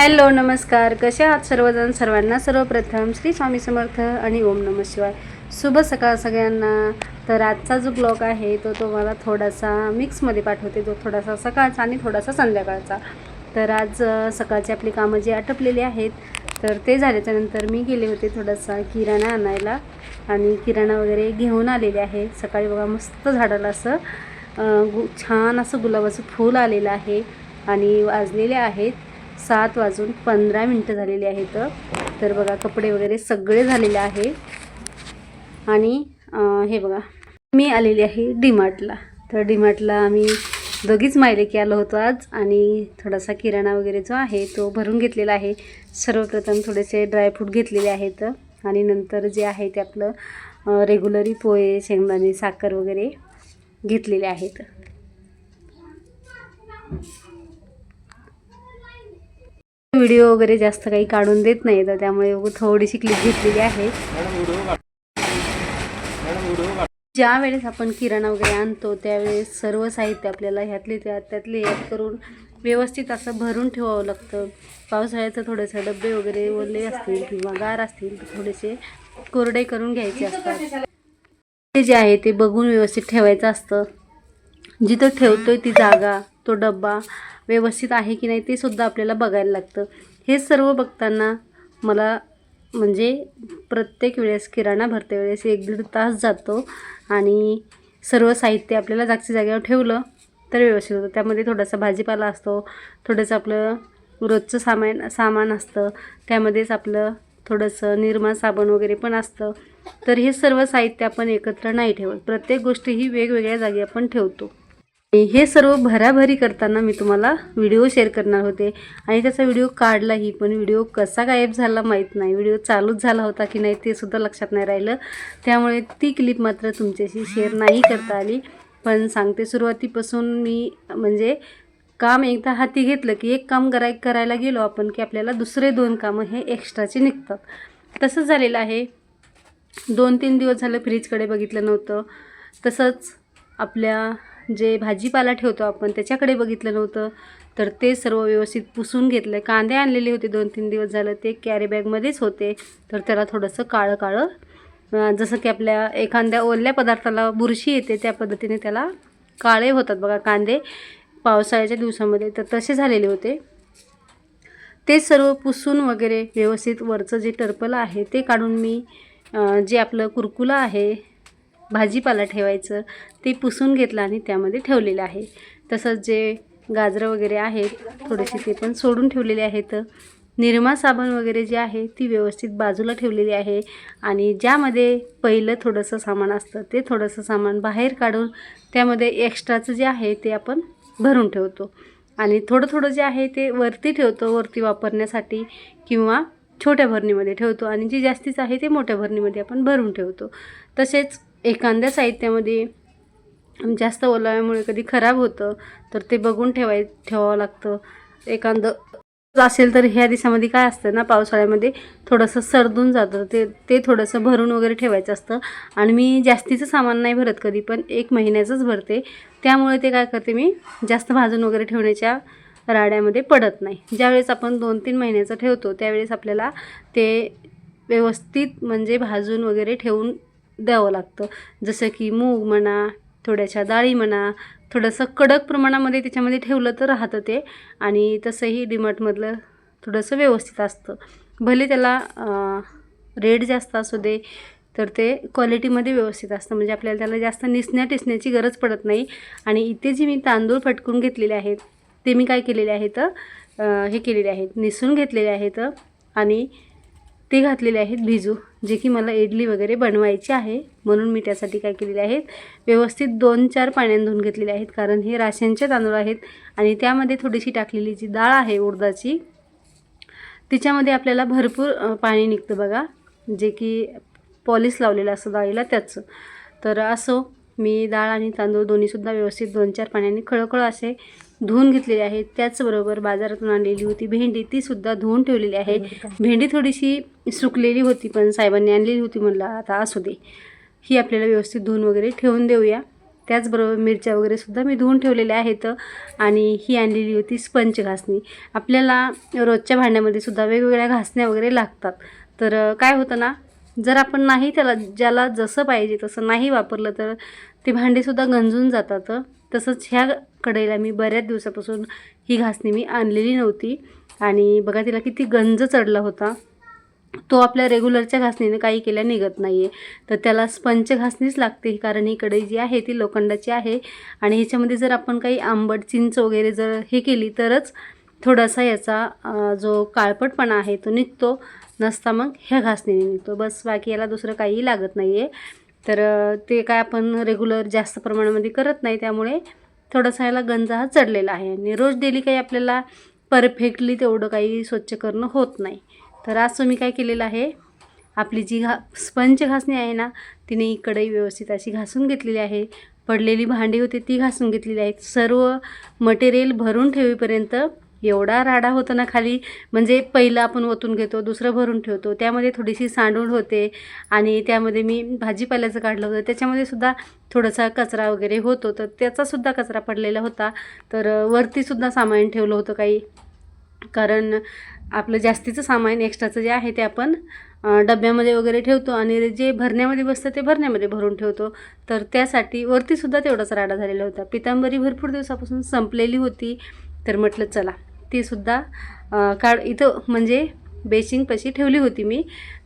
Hello नमस्कार. कसे आहात सर्वजण? सर्वांना सर्वप्रथम श्री स्वामी समर्थ आणि ओम नम शिवाय. शुभ सकाळ सगळ्यांना. तर आजचा जो ब्लॉग आहे तो तुम्हाला थोडासा मिक्समध्ये पाठवते. तो थोडासा सकाळचा आणि थोडासा संध्याकाळचा. तर आज सकाळची आपली कामं जी आटपलेली आहेत तर ते झाल्याच्यानंतर मी गेले होते थोडासा किराणा आणायला. आणि किराणा वगैरे घेऊन आलेले आहे. सकाळी बघा मस्त झाडाला असं गु छान असं गुलाबाचं फूल आलेलं आहे. आणि वाजलेले आहेत. सात वाजून पंधरा मिनटं झालेली आहेत. तर बघा कपडे वगैरे सगळे झालेले आहे. आणि हे बघा मी आलेली आहे डीमार्टला. तर डीमार्टला आम्ही दोघीच मायलेकी आलो होतो आज. आणि थोडासा किराणा वगैरे जो आहे तो भरून घेतलेला आहे. सर्वप्रथम थोडेसे ड्रायफ्रूट घेतलेले आहेत. आणि नंतर जे आहे ते आपलं रेग्युलरी पोहे शेंगदाणे साखर वगैरे घेतलेले आहेत. व्हिडिओ वगैरे जास्त काही काढून देत नाही तर त्यामुळे थोडीशी क्लिप घेतलेली आहे. ज्या वेळेस आपण किराणा वगैरे आणतो त्यावेळेस सर्व साहित्य आपल्याला ह्यातले त्यात त्यातले यात करून व्यवस्थित असं भरून ठेवावं लागतं. पावसाळ्याचं थोडेसे डबे वगैरे ओले असतील किंवा गार असतील तर थोडेसे कोरडे करून घ्यायचे असतात. ते जे आहे ते बघून व्यवस्थित ठेवायचं असतं. जिथं ठेवतोय ती जागा. तो डब्बा व्यवस्थित आहे की नाही ते सुद्धा आपल्याला बघायला लागतं. हे सर्व बघताना मला म्हणजे प्रत्येक वेळेस किराणा भरते वेळेस एक दीड तास जातो आणि सर्व साहित्य आपल्याला जागच्या जागेवर ठेवलं तर व्यवस्थित होतं. त्यामध्ये थोडासा भाजीपाला असतो थोडंसं आपलं रोजचं सामान सामान असतं त्यामध्येच आपलं थोडंसं निरमा साबण वगैरे पण असतं. तर हे सर्व साहित्य आपण एकत्र नाही ठेवत. प्रत्येक गोष्टी ही वेगवेगळ्या जागी आपण ठेवतो. हे सर्व भराभरी करताना मी तुम्हाला व्हिडिओ शेअर करणार होते. आणि त्याचा व्हिडिओ काढलाही पण व्हिडिओ कसा गायब झाला माहीत नाही. व्हिडिओ चालूच झाला होता की नाही ते सुद्धा लक्षात नाही राहिलं. त्यामुळे ती क्लिप मात्र तुमच्याशी शेअर नाही करता आली. पण सांगते सुरुवातीपासून मी म्हणजे काम एकदा हाती घेतलं की एक काम कराय करायला गेलो आपण की आपल्याला दुसरे दोन कामं हे एक्स्ट्राचे निघतात. तसंच झालेलं आहे. दोन तीन दिवस झालं फ्रीजकडे बघितलं नव्हतं. तसंच आपल्या जे भाजीपाला ठेवतो आपण त्याच्याकडे बघितलं नव्हतं. तर ते सर्व व्यवस्थित पुसून घेतलं. कांदे आणलेले होते दोन तीन दिवस झालं. ते कॅरीबॅगमध्येच होते. तर त्याला थोडंसं काळं काळं जसं की आपल्या एखाद्या ओल्या पदार्थाला बुरशी येते त्या पद्धतीने त्याला काळे होतात बघा कांदे पावसाळ्याच्या दिवसामध्ये. तर तसे झालेले होते. ते सर्व पुसून वगैरे व्यवस्थित वरचं जे टर्पल आहे ते काढून मी जे आपलं कुरकुला आहे भाजीपाला ठेवायचं ते पुसून घेतलं आणि त्यामध्ये ठेवलेलं आहे. तसंच जे गाजरं वगैरे आहेत थोडेसे ते पण सोडून ठेवलेले आहेत. निरमा साबण वगैरे जे आहे ती व्यवस्थित बाजूला ठेवलेली आहे. आणि ज्यामध्ये पहिलं थोडंसं सामान असतं ते थोडंसं सामान बाहेर काढून त्यामध्ये एक्स्ट्राचं जे आहे ते आपण भरून ठेवतो. आणि थोडं थोडं जे आहे ते वरती ठेवतो वरती वापरण्यासाठी किंवा छोट्या भरणीमध्ये ठेवतो. आणि जे जास्तीचं आहे ते मोठ्या भरणीमध्ये आपण भरून ठेवतो. तसेच एखाद्या साहित्यामध्ये जास्त ओलाव्यामुळे कधी खराब होतं तर ते बघून ठेवाय ठेवावं लागतं. एखादं असेल तर ह्या दिवसामध्ये काय असतं ना पावसाळ्यामध्ये थोडंसं सरदून जातं. ते ते थोडंसं भरून वगैरे ठेवायचं असतं. आणि मी जास्तीचं सामान नाही भरत कधी पण एक महिन्याचंच भरते. त्यामुळे ते काय करते मी जास्त भाजून वगैरे ठेवण्याच्या राड्यामध्ये पडत नाही. ज्यावेळेस आपण दोन तीन महिन्याचं ठेवतो त्यावेळेस आपल्याला ते व्यवस्थित म्हणजे भाजून वगैरे ठेवून द्यावं लागतं. जसं की मूग म्हणा थोड्याशा डाळी म्हणा थोडंसं कडक प्रमाणामध्ये त्याच्यामध्ये ठेवलं तर राहतं ते. आणि तसंही डिमार्टमधलं थोडंसं व्यवस्थित असतं. भले त्याला रेट जास्त असू दे तर ते क्वालिटीमध्ये व्यवस्थित असतं. म्हणजे आपल्याला त्याला जास्त निसण्या टिसण्याची गरज पडत नाही. आणि इथे जे मी तांदूळ फटकून घेतलेले आहेत ते मी काय केलेले आहेत हे केलेले आहेत. निसून घेतलेले आहेत आणि ते घातलेले आहेत भिजू. जे की मला इडली वगैरे बनवायची आहे. म्हणून मी त्यासाठी काय केलेले आहेत? व्यवस्थित दोन चार पाण्याने धुवून घेतलेले आहेत. कारण हे राशनचे तांदूळ आहेत. आणि त्यामध्ये थोडीशी टाकलेली जी डाळ आहे उडदाची तिच्यामध्ये आपल्याला भरपूर पाणी निघतं बघा. जे की पॉलिश लावलेलं असतं डाळीला त्याचं. तर असो मी डाळ आणि तांदूळ दोन्हीसुद्धा व्यवस्थित दोन चार पाण्याने खळखळ असे धुवून घेतलेले आहेत त्याचबरोबर बाजारातून आणलेली होती भेंडी तीसुद्धा धुवून ठेवलेली आहे. भेंडी थोडीशी सुकलेली होती पण साहेबांनी आणलेली होती म्हणलं आता असू दे. ही आपल्याला व्यवस्थित धुवून वगैरे ठेवून देऊया. त्याचबरोबर मिरच्या वगैरे सुद्धा मी धुवून ठेवलेल्या आहेत आणि ही आणलेली होती स्पंज घासणी. आपल्याला रोजच्या भांड्यामध्ये सुद्धा वेगवेगळ्या घासण्या वगैरे लागतात. तर काय होतं ना जर आपण नाही त्याला ज्याला जसं पाहिजे तसं नाही वापरलं तर ते भांडेसुद्धा गंजून जातात. तसंच ह्या कढईला मी बऱ्याच दिवसापासून ही घासणी मी आणलेली नव्हती. आणि बघा तिला किती गंज चढला होता. तो आपल्या रेग्युलरच्या घासणीने काही केल्या निघत नाही आहे तर त्याला स्पंच घासणीच लागते कारण ही कढई जी आहे ती लोखंडाची आहे. आणि ह्याच्यामध्ये जर आपण काही आंबट चिंच वगैरे जर हे केली तरच थोडासा याचा जो काळपटपणा आहे तो निघतो. नसता मग ह्या घासणीने निघतो. बस बाकी याला दुसरं काहीही लागत नाही आहे तर ते काय आपण रेग्युलर जास्त प्रमाणामध्ये करत नाही त्यामुळे थोडासा याला गंजा हा चढलेला आहे. आणि रोज डेली काही आपल्याला परफेक्टली तेवढं काही स्वच्छ करणं होत नाही. तर आज मी काय केलेलं आहे? आपली जी घा स्पंज घासणी आहे ना तिने इकडे कढई व्यवस्थित अशी घासून घेतलेली आहे. पडलेली भांडी होती ती घासून घेतलेली आहेत. सर्व मटेरियल भरून ठेवीपर्यंत एवढा राडा होतो ना खाली. म्हणजे पहिलं आपण ओतून घेतो दुसरं भरून ठेवतो. त्यामध्ये थोडीशी सांडूळ होते आणि त्यामध्ये मी भाजीपाल्याचं काढलं होतं. त्याच्यामध्ये सुद्धा थोडासा कचरा वगैरे होतो तर त्याचासुद्धा कचरा पडलेला होता. तर वरतीसुद्धा सामान ठेवलं होतं काही. कारण आपलं जास्तीचं सामान एक्स्ट्राचं जे आहे ते आपण डब्यामध्ये वगैरे ठेवतो आणि जे भरण्यामध्ये बसतं ते भरण्यामध्ये भरून ठेवतो. तर त्यासाठी वरतीसुद्धा तेवढाच राडा झालेला होता. पितांबरी भरपूर दिवसापासून संपलेली होती. तर म्हटलं चला. तीसुद्धा काढ इथं म्हणजे बेसिंगपाशी ठेवली होती मी.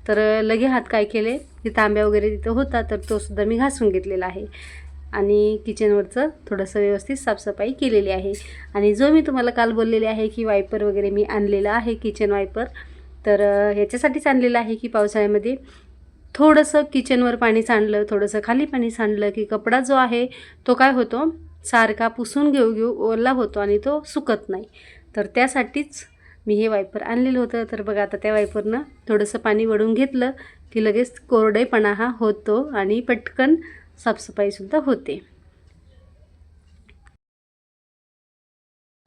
तर लगे हात काय केले की तांब्या वगैरे तिथं होता तर तोसुद्धा मी घासून घेतलेला आहे. आणि किचनवरचं थोडंसं व्यवस्थित साफसफाई केलेली आहे. आणि जो मी तुम्हाला काल बोललेले आहे की वायपर वगैरे मी आणलेला आहे किचन वायपर तर ह्याच्यासाठीच आणलेलं आहे की पावसाळ्यामध्ये थोडंसं किचनवर पाणी सांडलं थोडंसं खाली पाणी सांडलं की कपडा जो आहे तो काय होतो सारखा पुसून घेऊ घेऊ ओला होतो आणि तो सुकत नाही. तर त्यासाठीच मी हे वायपर आणलेलं होतं. तर बघा आता त्या वायपरनं थोडंसं पाणी वळून घेतलं की लगेच कोरडेपणा हा होतो आणि पटकन साफसफाईसुद्धा होते.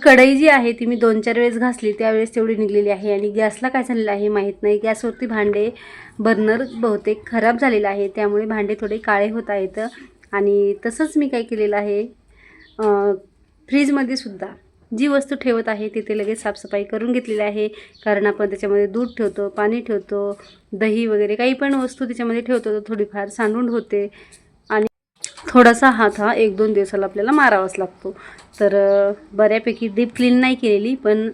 कढई जी आहे ती मी दोन चार वेळेस घासली. त्यावेळेस तेवढी निघलेली आहे आणि गॅसला काय झालेलं आहे माहीत नाही. गॅसवरती भांडे बर्नर बहुतेक खराब झालेलं आहे. त्यामुळे भांडे थोडे काळे होत आहेत. आणि तसंच मी काय केलेलं आहे फ्रीजमध्ये सुद्धा जी वस्तू ठेवत आहे तिथे लगेच साफसफाई करून घेतलेली आहे. कारण आपण त्याच्यामध्ये दूध ठेवतो पाणी ठेवतो दही वगैरे काही पण वस्तू त्याच्यामध्ये ठेवतो तर थोडीफार सांडून होते. आणि थोडासा हात हा एक दोन दिवसाला आपल्याला मारावाच लागतो. तर बऱ्यापैकी डीप क्लीन नाही केलेली पण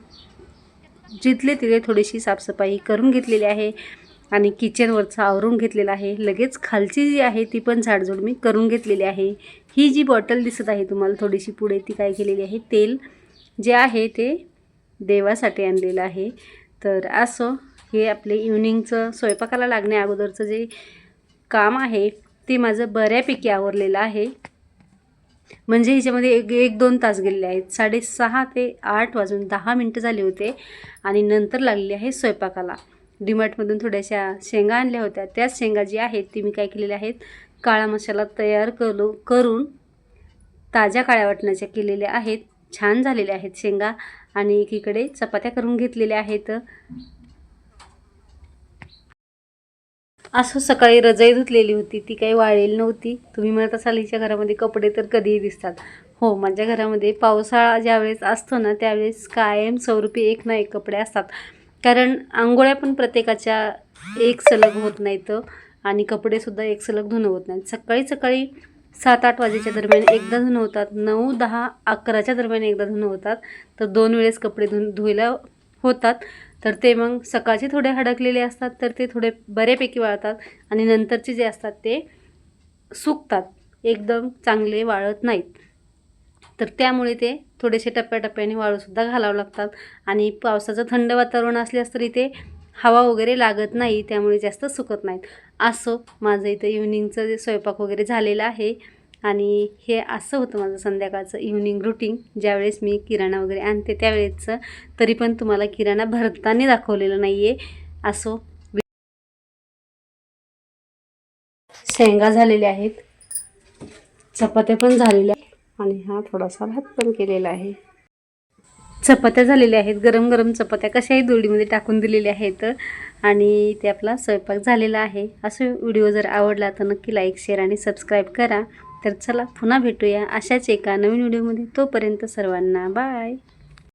जिथले तिथे थोडीशी साफसफाई करून घेतलेली आहे आणि किचनवरचं आवरून घेतलेलं आहे. लगेच खालची जी आहे ती पण झाडझूड मी करून घेतलेली आहे. ही जी बॉटल दिसत आहे तुम्हाला थोडीशी पुढे ती काय केलेली आहे तेल. जे आहे ते देवासाठी आणलेलं आहे. तर असं हे आपले इव्हनिंगचं स्वयंपाकाला लागण्या अगोदरचं जे काम आहे ते माझं बऱ्यापैकी आवरलेलं आहे. म्हणजे ह्याच्यामध्ये एक एक दोन तास गेलेले आहेत. साडेसहा ते आठ वाजून दहा मिनटं झाले होते आणि नंतर लागलेले आहे स्वयंपाकाला. डीमार्टमधून थोड्याशा शेंगा आणल्या होत्या. त्याच शेंगा जी आहेत ती मी काय केलेल्या आहेत काळा मसाला तयार करू करून ताज्या काळ्या वाटण्याच्या केलेल्या आहेत. छान झालेल्या आहेत शेंगा आणि एकीकडे चपात्या करून घेतलेल्या आहेत. असं सकाळी रजाई धुतलेली होती ती काही वाळलेली नव्हती. तुम्ही म्हणत असाल हिच्या घरामध्ये कपडे तर कधीही दिसतात. हो माझ्या घरामध्ये पावसाळा ज्यावेळेस असतो ना त्यावेळेस कायम स्वरूपी एक ना एक कपडे असतात. कारण आंघोळ्या पण प्रत्येकाच्या एक सलग होत नाहीत आणि कपडेसुद्धा एक सलग धुणं होत नाहीत सकाळी सकाळी सात आठ वाजेच्या दरम्यान एकदा धुणं होतात. नऊ दहा अकराच्या दरम्यान एकदा धुणं होतात. तर दोन वेळेस कपडे धुन धुयला होतात. तर ते मग सकाळचे थोडे हडकलेले असतात तर ते थोडे बऱ्यापैकी वाळतात आणि नंतरचे जे असतात ते सुकतात. एकदम चांगले वाळत नाहीत. तर त्यामुळे ते थोडेसे टप्प्याटप्प्याने वाळूसुद्धा घालावं लागतात. आणि पावसाचं थंड वातावरण असल्यास तरी ते हवा वगैरे लागत नाही त्यामुळे जास्त सुकत नाहीत. असं माझं इथं इव्हनिंगचं जे स्वयंपाक वगैरे झालेलं आहे आणि हे असं होतं माझं संध्याकाळचं इव्हनिंग रुटीन ज्यावेळेस मी किराणा वगैरे आणते त्यावेळेसचं तरी पण तुम्हाला किराणा भरताना दाखवलेलं नाही आहे असो शेंगा झालेल्या आहेत चपात्या पण झालेल्या आहेत आणि हा थोडासा भात पण केलेला आहे. चपात्या झालेल्या आहेत गरम गरम चपात्या कशाही दोडीमध्ये टाकून दिलेल्या आहेत. आणि ते आपला स्वयंपाक झालेला आहे. असं व्हिडिओ जर आवडला तर नक्की लाईक शेअर आणि सबस्क्राईब करा. तर चला पुन्हा भेटूया अशाच एका नवीन व्हिडिओमध्ये. तोपर्यंत सर्वांना बाय